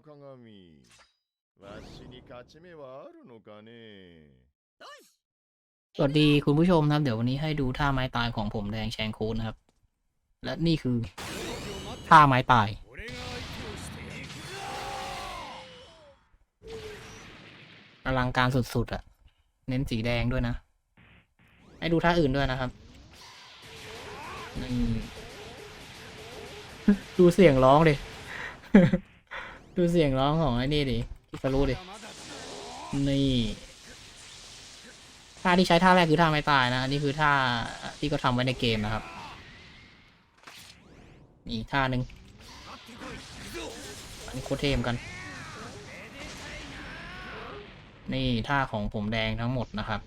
赤髪わしに勝ち目はあるのかね สวัสดีคุณผู้ชมนะครับ เดี๋ยววันนี้ให้ดูท่าไม้ตายของผมแดงแชงคูนนะครับ และนี่คือท่าไม้ตาย อลังการสุดๆอะเน้นสีแดงด้วยนะ ให้ดูท่าอื่นด้วยนะครับนี่ ดูเสียงร้องดิ ดูเสียงร้องของไอ้นี่ดิคิคารุดิ นี่ ท่าที่ใช้ท่าแรกคือท่าไม้ตายนะนนี้คือท่าที่เขาทำไว้ในเกมนะครับ นี่ท่าหนึ่งอันนี้โคตรเทมกัน นี่ท่าของผมแดงทั้งหมดนะครับ